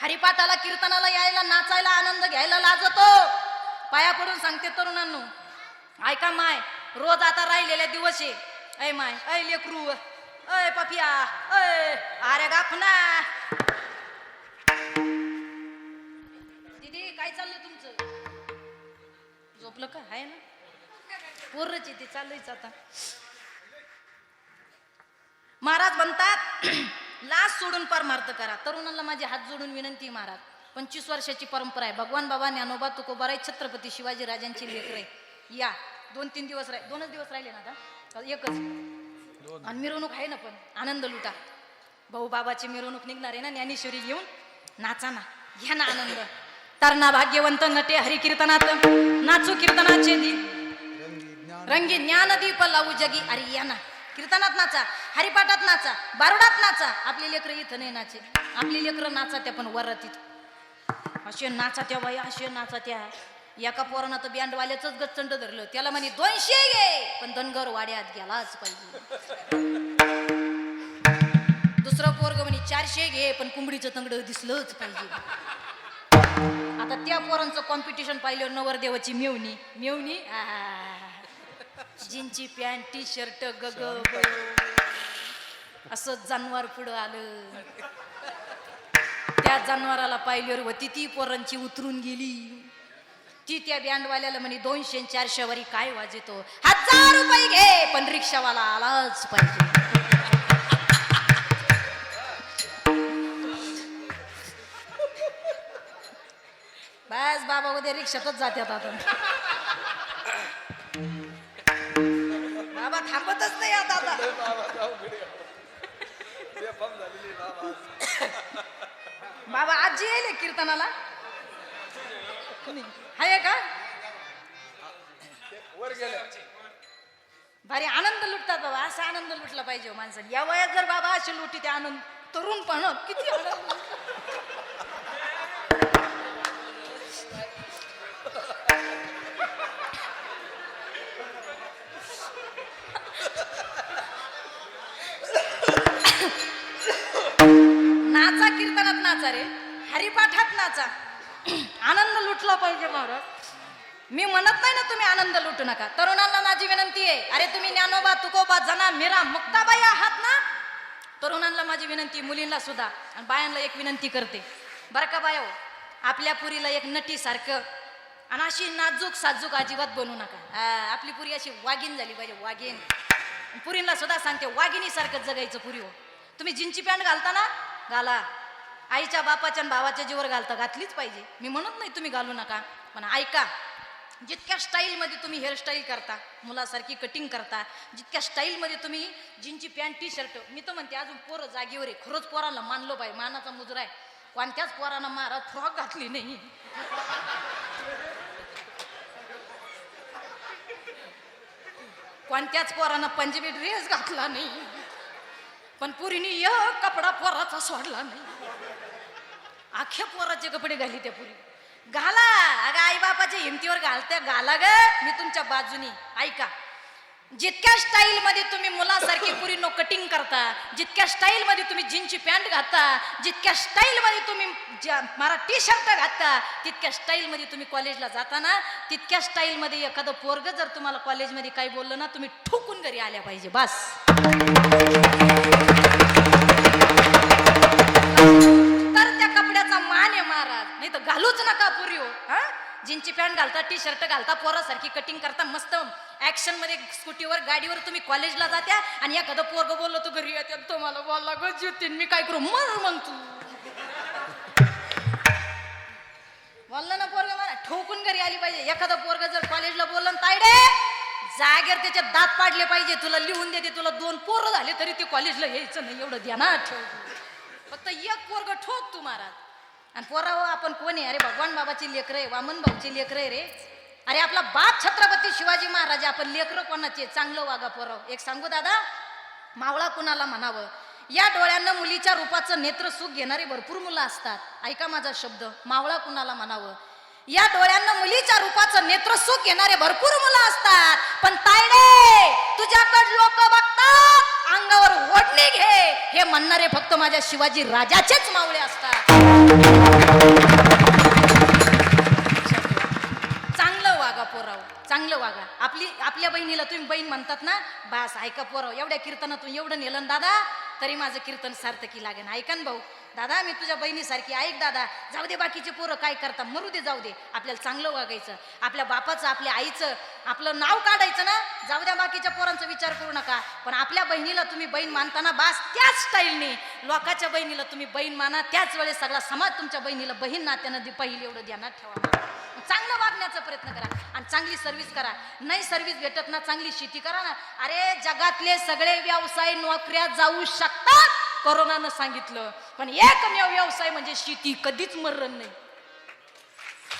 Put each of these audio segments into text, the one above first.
हरिपाठाला कीर्तनाला यायला नाचायला आनंद घ्यायला लाजतो. पाया पडून सांगते तरुणांनो ऐका माय रोज आता राहिलेल्या दिवस आहे ऐ माय ऐ लेकरू ऐ पपिया ऐ अरे गाफना. दीदी काय चाललंय तुमचं? झोपलं का? आहे ना? पोरच ते चाललंयच आता. महाराज म्हणतात लाज सोडून परमार्थ करा. तरुणांना माझे हात जोडून विनंती महाराज. पंचवीस वर्षाची परंपरा आहे. भगवान बाबा ज्ञानोबा तुकोबाराय छत्रपती शिवाजी राजांची लेकर आहे. या. दोन तीन दिवस राहिले दोनच दिवस राहिले ना आता? एकच. आणि मिरवणूक आहे ना पण. आनंद लुटा. भाऊ बाबाची मिरवणूक निघणार आहे ना? ज्ञानेश्वरी घेऊन नाचा ना. घ्या ना आनंद. तरणा भाग्यवंत नटे हरिकीर्तनात. नाचू कीर्तनाचे दी रंगी ज्ञान दीप लावू जगी. अरे या ना. कीर्तनात नाचा हरिपाठात नाचा बारुडात नाचा. आपली लेकरं इथं नाही नाचे. आपली लेकरं नाचा त्या पण वरातीत असे नाचा त्या बाई असे नाचा त्या. एका पोरानं तर बँडवाल्याच गच्चंड धरलं. त्याला म्हणे दोनशे घे. पण धनगर वाड्यात गेलाच पाहिजे. दुसरं पोरग म्हणे चारशे घे. पण कुंबडीचं तंगड दिसलंच पाहिजे. आता त्या पोरांचं कॉम्पिटिशन पाहिलं नवरदेवाची मेवणी. मेवणी? आ जीनची पॅन्ट टी शर्ट गग असं जानवर पुढं आलं. त्या जनावराला पाहिल्यावर होती ती पोरांची उतरून गेली. ती त्या बँडवाल्याला म्हणे दोनशे चारशे वरी काय वाजतो? हजार रुपये घे पण रिक्षावाला आलाच पाहिजे. बस बाबा उद्या रिक्षातच जात्यात आता. थांबतच नाही आता आता बाबा आजी येईल कीर्तनाला? हाय का? भारी आनंद लुटतात बाबा असा आनंद लुटला पाहिजे हो माणसाने. या वयात जर बाबा असे लुटी ते आनंद तरुण पण किती आनंद. नाचा रे. हरिपाठात नाचा. आनंद लुटला पाहिजे महाराज. मी म्हणत नाही ना तुम्ही आनंद लुटू नका. तरुणांना माझी विनंती आहे. अरे तुम्ही ज्ञानोबा तुकोबा जना मीरा मुक्ताबाई आहात ना? तरुणांना माझी विनंती मुलींना सुद्धा. आणि बायांना एक विनंती करते. बरं का बायो? आपल्या पुरीला एक नटी सारखं आणि अशी नाजूक साजूक अजिबात बनवू नका. आपली पुरी अशी वाघीन झाली पाहिजे वाघीन पुरींना सुद्धा सांगते वाघिणीसारखं जगायचं पुरी हो. तुम्ही जिंची पॅन्ट घालता ना घाला. आईच्या बापाच्या आणि भावाच्या जीवर घालता घातलीच पाहिजे. मी म्हणत नाही तुम्ही घालू नका पण ऐका जितक्या स्टाईलमध्ये तुम्ही हेअरस्टाईल करता मुलासारखी कटिंग करता जितक्या स्टाईलमध्ये तुम्ही जीनची पॅन्ट टी शर्ट मी तर म्हणते अजून पोरं जागेवर आहे. खरंच पोराला मानलो पाहिजे मानाचा मुजरा आहे. कोणत्याच पोरानं महाराज फ्रॉक घातली नाही. कोणत्याच पोरानं पंजाबी ड्रेस घातला नाही. पण पुरीने एक कपडा पोराचा सोडला नाही. अख्ख्या पोराचे कपडे घाली त्या पुरी. घाला. अगं आई बापाच्या हिमतीवर घालत्या. घाला ग. मी तुमच्या बाजूनी. ऐका. जितक्या स्टाईलमध्ये तुम्ही मुलासारखी पुरी नो कटिंग करता जितक्या स्टाईलमध्ये तुम्ही जीनची पॅन्ट घालता जितक्या स्टाईलमध्ये तुम्ही ज्या- मारा टी शर्ट घालता तितक्या स्टाईलमध्ये तुम्ही कॉलेजला जाता ना तितक्या स्टाईलमध्ये एखादं पोरग जर तुम्हाला कॉलेजमध्ये काही बोललं ना तुम्ही ठोकून घरी आल्या पाहिजे. बस. घालूच हो हा? जीनची पॅन्ट घालता टी शर्ट घालता पोरासारखी कटिंग करता मस्त ऍक्शनमध्ये स्कूटीवर गाडीवर तुम्ही कॉलेजला जात्या आणि एखादं पोरग बोललो तू घरी येते तुम्हाला बोलला ग ज्योतीन मी काय करू मर मग तू. बोलला ना पोरग मला ठोकून घरी आली पाहिजे. एखादा पोरग जर कॉलेजला बोललं ना, तायडे जागेवर त्याचे दात पाडले पाहिजे तुला लिहून देते तुला दोन पोरं झाले तरी ते कॉलेजला यायचं नाही एवढं ध्यानात ठेव. फक्त एक पोरग ठोक तू महाराज. आणि पोराव आपण कोण आहे? अरे भगवान बाबाची लेकर आहे वामन भाऊची लेकर आहे रे. अरे आपला बाप छत्रपती शिवाजी महाराज आपण लेकरं कोणाचे? चांगलं वागा पोराव एक सांगू दादा मावळा कुणाला म्हणावं? या डोळ्यांना मुलीच्या रूपाचं नेत्र सुख घेणारे भरपूर मुलं असतात. ऐका माझा शब्द मावळा कुणाला म्हणावं? या डोळ्यांना मुलीच्या रूपाचं नेत्र सुख घेणारे भरपूर मुलं असतात. पण तायडे तुझ्याकडे लोक अंगावर ओढणी घे हे. म्हणणारे फक्त माझ्या शिवाजी राजाचेच मावळे असतात. चांगलं वागा पोराव चांगलं वागा. आपली आपल्या बहिणीला तुम्ही बहीण म्हणतात ना बास ऐका पोराव एवढ्या कीर्तनातून एवढं नेलं दादा तरी माझं कीर्तन सार्थकी लागेल ऐका ना भाऊ दादा मी तुझ्या बहिणीसारखी ऐक दादा जाऊ दे बाकीचे पोरं काय करता मरू दे जाऊ दे. आपल्याला चांगलं वागायचं. आपल्या बापाचं आपल्या आईचं आपलं नाव काढायचं ना? जाऊ द्या बाकीच्या पोरांचा विचार करू नका. पण आपल्या बहिणीला तुम्ही बहीण मानताना बास त्याच स्टाईलने लोकाच्या बहिणीला तुम्ही बहीण माना. त्याच वेळेस सगळा समाज तुमच्या बहिणीला बहीण नात्यानं दे एवढं ध्यानात ठेवा. चांगलं वागण्याचा प्रयत्न करा आणि चांगली सर्व्हिस करा. नाही सर्व्हिस भेटत ना चांगली शेती करा ना. अरे जगातले सगळे व्यवसाय नोकऱ्या जाऊ शकतात. कोरोनानं सांगितलं. पण एकमेव व्यवसाय म्हणजे शेती कधीच मरण नाही.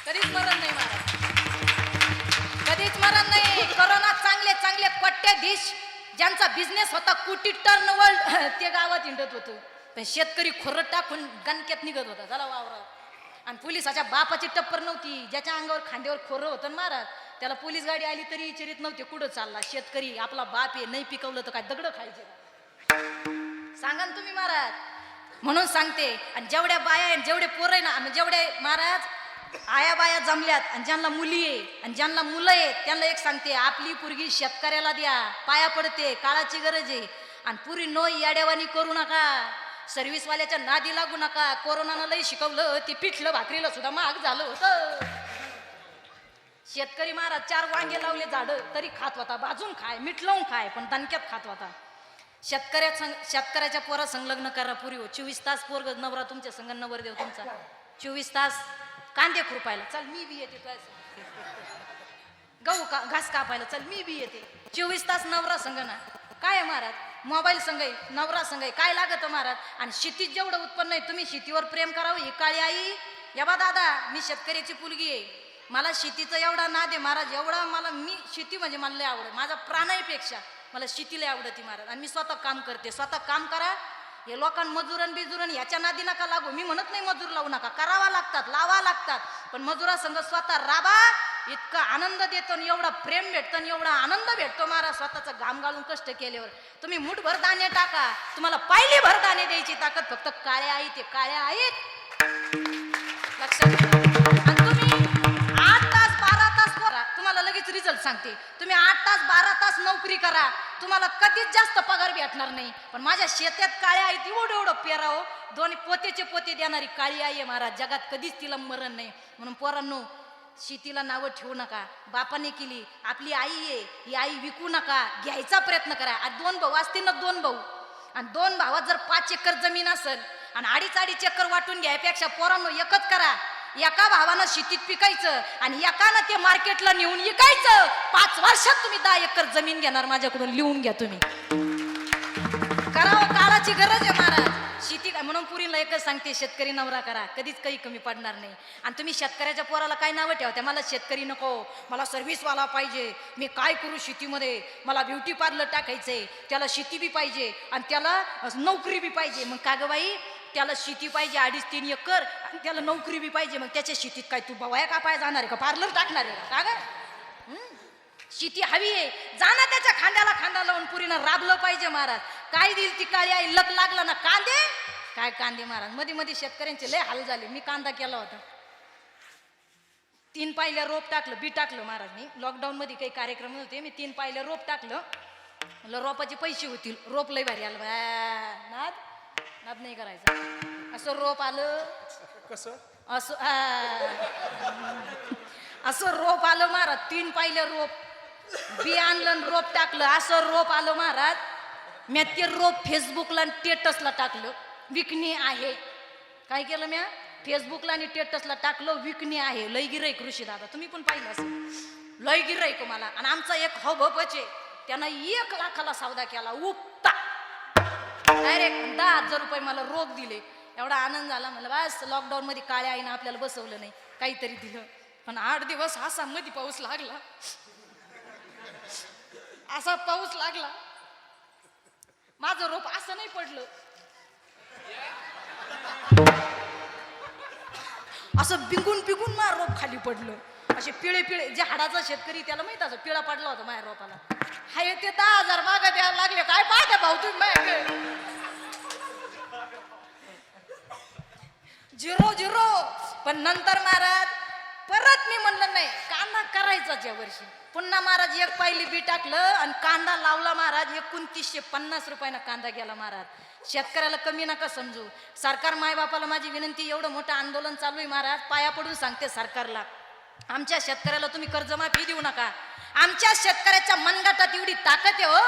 कधीच मरण नाही महाराज. कधीच मरण नाही. करोना चांगले चांगले पट्ट्याधीश ज्यांचा बिझनेस होता कुटी टर्न वर्ल्ड ते गावात हिंडत होतं. पण शेतकरी खोरं टाकून गणक्यात निघत होता. झाला वावरा आणि पोलिसाच्या बापाची टप्पर नव्हती. ज्याच्या अंगावर खांद्यावर खोरं होतं महाराज? त्याला पोलीस गाडी आली तरी विचारित नव्हते. कुठं चालला? शेतकरी आपला बाप आहे नाही पिकवलं तर काय दगडं खायचे? का? सांगा ना तुम्ही महाराज. म्हणून सांगते आणि जेवढ्या बाया आहे जेवढे पोरं आहे ना आणि जेवढे महाराज आया बाया जमल्यात आणि ज्यांना मुली आहे आणि ज्यांना मुलं आहे त्यांना एक सांगते आपली पुरगी शेतकऱ्याला द्या पाया पडते काळाची गरज आहे आणि पुरी नो याड्यावानी करू नका सर्व्हिसवाल्याच्या नादी लागू नका कोरोनानं लई शिकवलं ते पिठलं भाकरीला सुद्धा महाग झालं होतं. शेतकरी महाराज चार वांगे लावले झाड तरी खात होता बाजून खाय मीठ लावून खाय पण दणक्यात खात होता. शेतकऱ्या संग शेतकऱ्याच्या पोरा संलग्न करा पुरी हो. चोवीस तास पोरग नवरा तुमच्या संग नवर देव तुमचा. चोवीस तास कांदे खुरपायला. चल मी बी येते काय गहू का घास कापायला. चल मी बी येते. चोवीस तास नवरा संग ना. काय महाराज? मोबाईल संग आहे नवरा संग आहे. काय लागत महाराज? आणि शेतीत जेवढं उत्पन्न आहे तुम्ही शेतीवर प्रेम करावं ही काळी आई. या बा दादा मी शेतकऱ्याची पुलगी आहे. मला शेतीचं एवढा नाद आहे महाराज. एवढा मला मी शेती म्हणजे मला आवड माझा प्राणाईपेक्षा मला शेतीला आवडती महाराज. आणि मी स्वतः काम करते. स्वतः काम करा. हे लोकांना मजुरन बिजुरन याच्या नादी नका लागू. मी म्हणत नाही मजूर लावू नका. करावा लागतात लावा लागतात. पण मजुरासंघ स्वतः राबा इतका आनंद देतो आणि एवढा प्रेम भेटतो आणि एवढा आनंद भेटतो महाराज स्वतःचा घाम घालून कष्ट केल्यावर. तुम्ही मुठभर दाणे टाका. तुम्हाला पायली भर दाणे द्यायची ताकद फक्त काळ्या आई ते काळ्या आहेत. सांगते. तुम्ही आठ तास बारा तास नोकरी करा. तुम्हाला कधीच जास्त पगार भेटणार नाही. पण माझ्या शेतात काळ्या आहेत एवढं एवढं पेराव हो. दोन पोतेचे पोते देणारी काळी आई आहे महाराज. जगात कधीच तिला मरण नाही. म्हणून पोरांनो शेतीला नावं ठेवू नका. बापाने केली. आपली आई आहे. ही आई विकू नका. घ्यायचा प्रयत्न करा. आणि दोन भाऊ असतील ना दोन भाऊ? आणि दोन भावात जर पाच एकर जमीन असेल आणि अडीच अडीच एकर वाटून घ्यायपेक्षा पोरांनो एकच करा. एका भावानं शेतीत पिकायचं आणि एकानं ते मार्केटला नेऊन विकायचं. पाच वर्षात तुम्ही दहा एकर जमीन घेणार माझ्याकडून लिहून घ्या तुम्ही. करावं काळाची गरज आहे महाराज. शेती म्हणून पुरीला एकच सांगते शेतकरी नवरा करा. कधीच काही कमी पडणार नाही. आणि तुम्ही शेतकऱ्याच्या पोराला काय नावं ठेवता मला शेतकरी नको. मला सर्व्हिसवाला पाहिजे. मी काय करू शेतीमध्ये? मला ब्युटी पार्लर टाकायचंय. त्याला शेती बी पाहिजे. आणि त्याला नोकरी बी पाहिजे. मग का बाई? त्याला शेती पाहिजे अडीच तीन एकर आणि त्याला नोकरी बी पाहिजे मग त्याच्या शेतीत काय तू बवाया कापाय जाणार आहे का? पार्लर टाकणार आहे का? ग? हं? शेती हवी आहे. जाना त्याच्या खांद्याला खांदा लावून पुरीनं राबलं पाहिजे महाराज. काय देईल ती काळी आई? लक लागला ना कांदे? काय कांदे महाराज? मध्ये मध्ये शेतकऱ्यांचे लय हाल झाले. मी कांदा केला होता. तीन पायल्या रोप टाकलं बी टाकलं महाराजनी लॉकडाऊन मध्ये काही कार्यक्रम होते मी तीन पायल्या रोप टाकलं. म्हणलं रोपाचे पैसे होतील. रोप लय भारी आलं. बा, नाद. नाद नाही करायचं. असं रोप आलं. कसं? असं आ. असं रोप आलं महाराज तीन पाहिलं रोप. बी आणलं आणि रोप टाकलं. असं रोप आलं महाराज मी ते रोप फेसबुकला आणि टेटसला टाकलं. विकणे आहे. काय केलं म्या? फेसबुकला आणि टेटसला टाकलं विकणे आहे. लय गिराईक कृषी दादा तुम्ही पण पाहिलं असेल. लय गिराईक मला. आणि आमचा एक हबच आहे. त्यानं एक लाखाला सौदा केला. उपता डायरेक्ट दहा हजार रुपये मला रोख दिले. एवढा आनंद झाला. मला बस लॉकडाऊन मध्ये काळ्या आईनं आपल्याला बसवलं नाही. काहीतरी दिलं. पण आठ दिवस असा मध्ये पाऊस लागला. असा पाऊस लागला. माझं रोप असं नाही पडलं. असं बिंगून बिंगून माझ्या रोप खाली पडलं. असे पिळे पिळे जे हाडाचा शेतकरी त्याला माहीत असं पिळा पडला होता माझ्या रोपाला. हाय ते दहा हजार माग द्यायला लागले. काय पाहता भाऊ तुम्ही माझ्याकडे झिरो झिरो पण नंतर महाराज परत मी म्हणलं नाही कांदा करायचाच या वर्षी. पुन्हा महाराज एक पहिली बी टाकलं आणि कांदा लावला महाराज एकोणतीसशे पन्नास रुपयानं कांदा गेला महाराज. शेतकऱ्याला कमी नका समजू. सरकार मायबापाला माझी विनंती एवढं मोठं आंदोलन चालू आहे महाराज. पाया पडून सांगते सरकारला. आमच्या शेतकऱ्याला तुम्ही कर्जमाफी देऊ नका. आमच्या शेतकऱ्याच्या मनगटात एवढी ताकद आहे हो.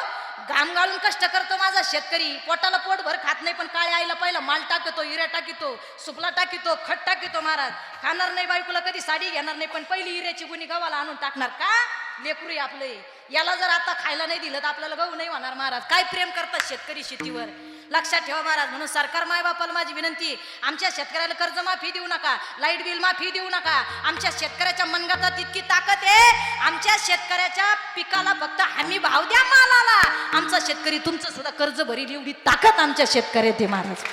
घाम घालून कष्ट करतो माझा शेतकरी. पोटाला पोटभर खात नाही पण काळ्या आईला पहिला माल टाकतो हिऱ्या टाकितो सुपला टाकितो खट टाकितो महाराज. खाणार नाही बायकोला कधी साडी घेणार नाही पण पहिली हिऱ्याची गुणी गव्हाला आणून टाकणार का? लेकरू आपले. याला जर आता खायला नाही दिलं तर आपल्याला गहू नाही होणार महाराज. काय प्रेम करतात शेतकरी शेतीवर? लक्षात ठेवा महाराज म्हणून सरकार मायबापाला माझी विनंती आमच्या शेतकऱ्याला कर्जमाफी देऊ नका लाइट बिल माफी देऊ नका. आमच्या शेतकऱ्याच्या मनगटात इतकी ताकद आहे. आमच्या शेतकऱ्याच्या पिकाला फक्त हमी भाव द्या मालाला. आमचा शेतकरी तुमचं सुद्धा कर्ज भरील एवढी ताकद आमच्या शेतकऱ्यात आहे महाराज.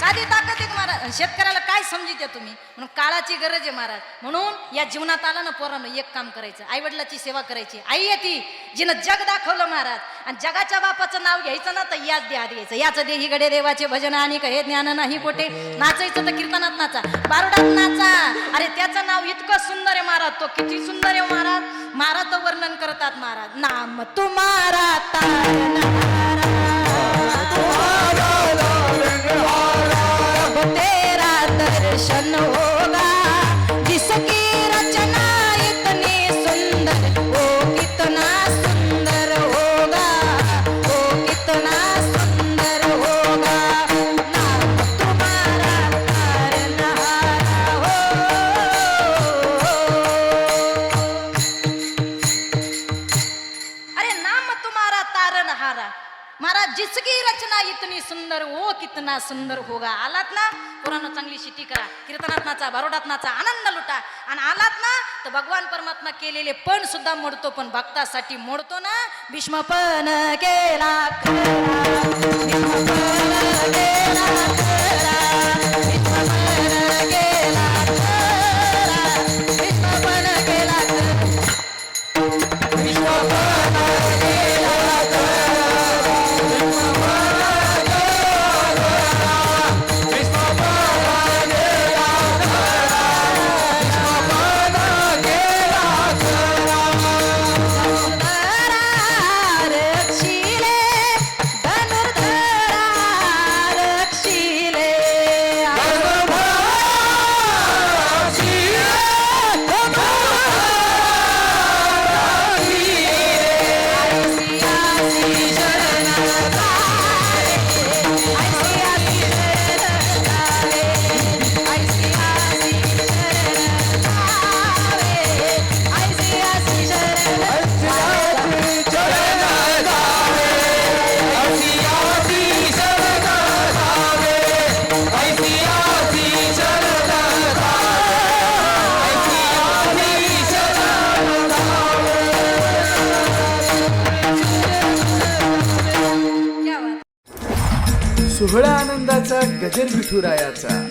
साधी ताकद आणि शेतकऱ्याला काय समजू द्या तुम्ही? म्हणून काळाची गरज आहे महाराज. म्हणून या जीवनात आला ना पोरानं एक काम करायचं. आई वडिलाची सेवा करायची. आई आहे ती जिनं जग दाखवलं महाराज. आणि जगाच्या बापाचं नाव घ्यायचं ना तर याच देहात घ्यायचं. याचं देही गडे देवाचे भजन आणि हे ज्ञान नाही कोठे. नाचायचं तर कीर्तनात नाचा. बारुडात नाचा. अरे त्याचं नाव इतकं सुंदर आहे महाराज. तो किती सुंदर आहे हो महाराज. महाराज वर्णन करतात महाराज. नाम तुम्हारा तारा सुंदर होगा. आलात ना पुराण चांगली शिटी करा. कीर्तनात्माचा नाचा आनंद लुटा. आणि आलात ना तर भगवान परमात्मा केलेले पण सुद्धा मोडतो पण भक्तासाठी मोडतो ना? भीष्म पण केला आनंदाचा गजर विठुरायाचा.